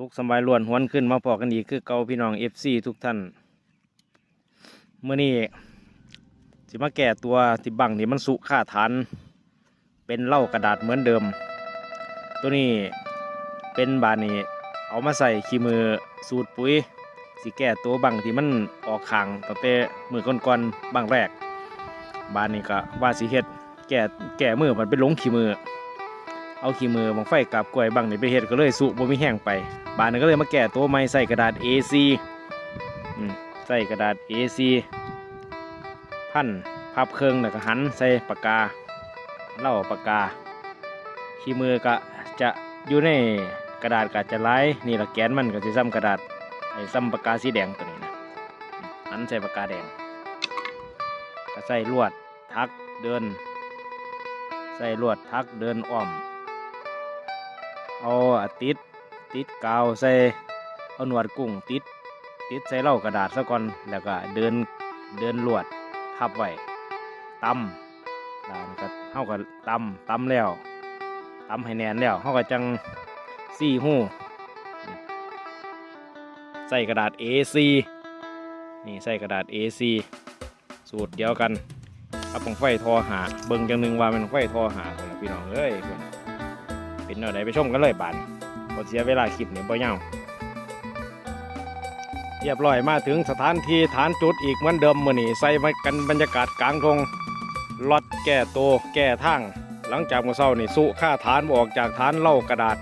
สุขสบายล้วนหวนขึ้นมาพอกันอีกคือเก่าพี่น้องเอฟซีทุกท่านเมื่อนี้สิมาแก่ตัวที่บังนี่มันสุค่าฐาน เป็นเหล้ากระดาษเหมือนเดิม ตัวนี้เป็นบานนี้เอามาใส่ขี้มือสูตรปุ๋ยสิแก่ตัวบังที่มันออกขางตั้งแต่มือก่อนๆบังแรก บานนี้ก็ว่าสิเฮ็ดแก่แก่มือมันเป็นหลงขี้มือ เอาขี้มือบังไฟกับกล้วยบังนี่ไปเฮ็ดก็เลยสุบ่มีแห้งไปบานนี้ก็เลยมาแก่ตัวใหม่ใส่กระดาษ A4 อืมใส่กระดาษ A4 พันพับเครื่องแล้วก็หันใส่ปากกาเล่าปากกา ขี้มือก็จะอยู่ในกระดาษก็จะลายนี่ละแกนมันก็จะซ้ำกระดาษไอ้ซ้ำปากกาสีแดงตัวนี้นะหันใส่ปากกาแดงก็ใส่ลวดทักเดิน ใส่ลวดทักเดินอ้อม เอาอติดติดกาวใส่เอาหนวดกุ้งติดติดใส่เหล้ากระดาษซะก่อนแล้วก็เดินเดินลวดทับไว้ตำแล้วก็เฮาก็ตำตำแล้วตำให้แน่นแล้วเฮาก็จังซี่หู้ใส่กระดาษ A4 นี่ใส่กระดาษ A4 สูตรเดียวกันกับของไฟทอหาเบิ่งจังหนึงว่ามันไฟทอหาคนละพี่น้องเอ้ยเพิ่น เป็นแนวใดไปชมกันเลยบานบ่เสียเวลาคลิปนี่บ่ยาวเรียบร้อยมาถึงสถานที่ฐานจุดอีกเหมือนเดิมมื้อนี้ใส่มากันบรรยากาศกลางทงลอดแก้โตวแก้ทางหลังจากมือเช้านี่สุค่าฐานบ่ออกจากฐานเล่ากระดาษ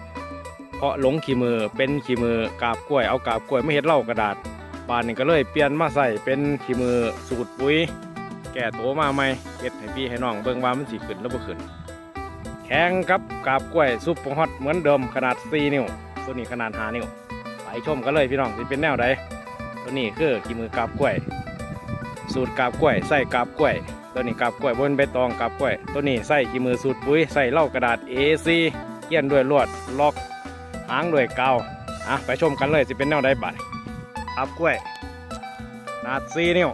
เพราะหลงขี้มือเป็นขี้มือกาบกล้วยเอากาบกล้วยไม่เฮ็ดเล่ากระดาษบานนี้ก็เลยเปลี่ยนมาใส่เป็นขี้มือสูตรปุ๋ย แก่ตัวมาใหม่เฮ็ดให้พี่ให้น้องเบิ่งว่ามันสิขึ้นหรือบ่ขึ้น แข่งกับกาบกล้วยซุปเปอร์ฮอตเหมือนเดิมขนาด 4 นิ้ว ตัวนี้ขนาด 5 นิ้ว ไปชมกันเลยพี่น้องสิเป็นแนวใดตัวนี้คือขี้มือกาบกล้วย สูตรกาบกล้วยใส่กาบกล้วย ตัวนี้กาบกล้วยบนใบตองกาบกล้วย ตัวนี้ใส่ขี้มือสูตรปุ๋ยใส่เหล้ากระดาษ A4 เกี่ยนด้วยลวดล็อกหางด้วยกาวอะไปชมกันเลยสิเป็นแนวใดบัดอับกล้วยขนาดซีนิ้ว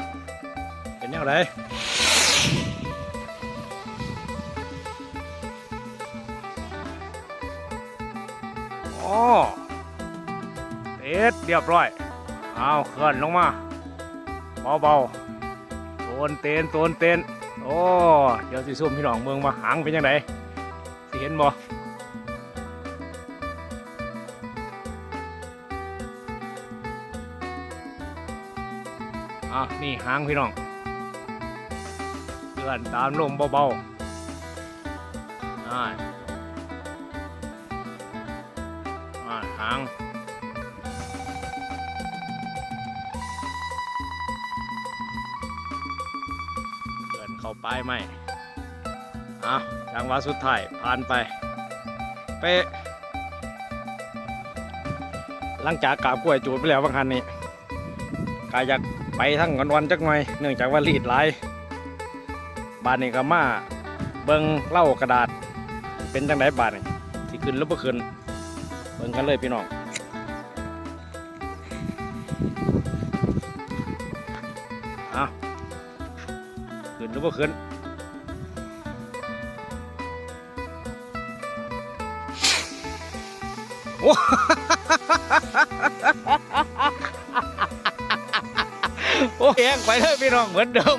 เป็นแนวไห นอ๋อเต็ดเรียบร้อย เอาเคลื่อนลงมาเบาๆโตนเตนโตนเตนโอ้เดี๋ยวสิซุ่มพี่น้องเมืองมาหางเป็นยังไงสิเห็นบ่อะนี่หางพี่น้องเลื่อนตามลมเบาๆอ่า อ่าหางเลื่อนเข้าไปไหมอะจังหวะสุดท้ายผ่านไปเป๊ะหลังจากกาบกล้วยจูดไปแล้วบางคันนี้กายอยากไปทั้งวันวันจักหน่อยเนื่องจากว่ารีดหลายบานนี้ก็มาเบิ่งเล่ากระดาษเป็นจังไดบาทนี่สิขึ้นหรือบ่ขึ้น บิ่งกันเลยพี่น้องเอาขึ้นหรือบ่าขึ้นโอ้โอ้แงไปเลยพี่น้องเหมือนเดิม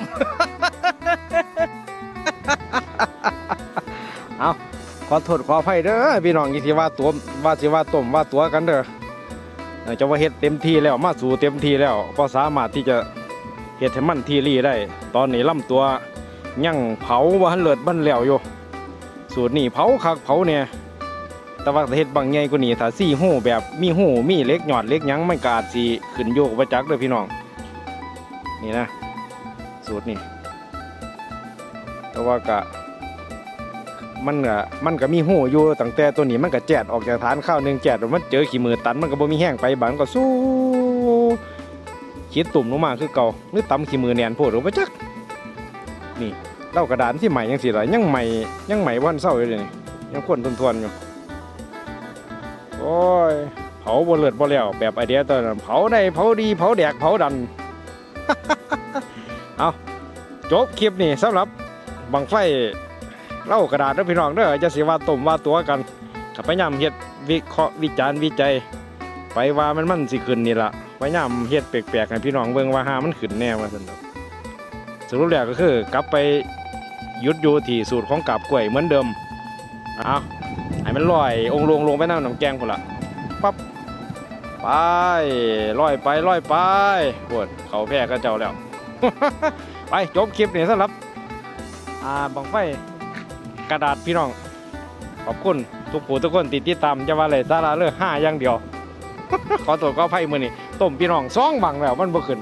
เอา อโทษขออภัยเด้อพี่น้องยี่สิว่าตัวว่าสิว่าต้มว่าตัวกันเด้อจะว่าเฮ็ดเต็มที่แล้วมาสู่เต็มที่แล้วก็สามารถที่จะเฮ็ดให้มันทีรีได้ ตอนนี้ล่ำตัวยังเผาว่านเลิศบันแล้วอยู่สูตรนี้เผาคักเผาเนี่ยแต่ว่าเฮ็ดบางใหญ่กว่านี้ถ้าซี่หู้แบบมีหู้มีเล็กหยอดเล็กยังไมันก็อาจสิขึ้นโยกประจักเด้อพี่น้อง นี่นะ สูตรนี่แต่ว่าก็ มันก็มันก็มีหูอยู่ตั้งแต่ตัวนี้มันก็แจดออกจากฐานข้าวหนึ่งแจดมันเจอขี้มือตันมันก็บ่มีแห้งไปบางก็สู้คิดตุ่มลงมาคือเก่าหรือตำขี้มือแนนโพดหรือว่าจักนี่เล่ากระดานที่ใหม่ยังสิไรยังใหม่ยังใหม่วันเศร้าอยู่เลยยังควนทวนๆอยู่โอ้ยเผาบ่เลือดบ่แล้วแบบไอเดียตอนนั้นเผาได้เผาดีเผาแดกเผาดันเอาจบคลิปนี่สำหรับบังไฟ เล่ากระดาษเด้อพี่น้องเด้อจะสิว่าต้มว่าตัวกันขับพยายามเฮ็ดวิเคราะห์วิจารณ์วิจัย ไปว่ามันมันสิขึ้นนี่ละพยายามเฮ็ดแปลกๆให้พี่น้องเบิ่งว่าหามันขึ้นแน่ว่าซั่นเนาะสรุปแล้วก็คือกลับไปยุดอยู่ที่สูตรของกาบกล้วยเหมือนเดิมเอาให้มันลอยองลงลงไปน้ำน้ำแกงพุ่นละปั๊บไปลอยไปลอยไปปวดเขาแพ้ก็เจ้าแล้ว ไปจบคลิปนี่สำหรับ อ่าบังไฟ กระดาษพี่น้อง ขอบคุณทุกผู้ทุกคนติดติดตามจะว่าเลยสาราเลือห้าอย่างเดียว ขอตัวก็ไพ่มือนี่ต้มพี่น้องสองบังแล้วมันบ่ขึ้น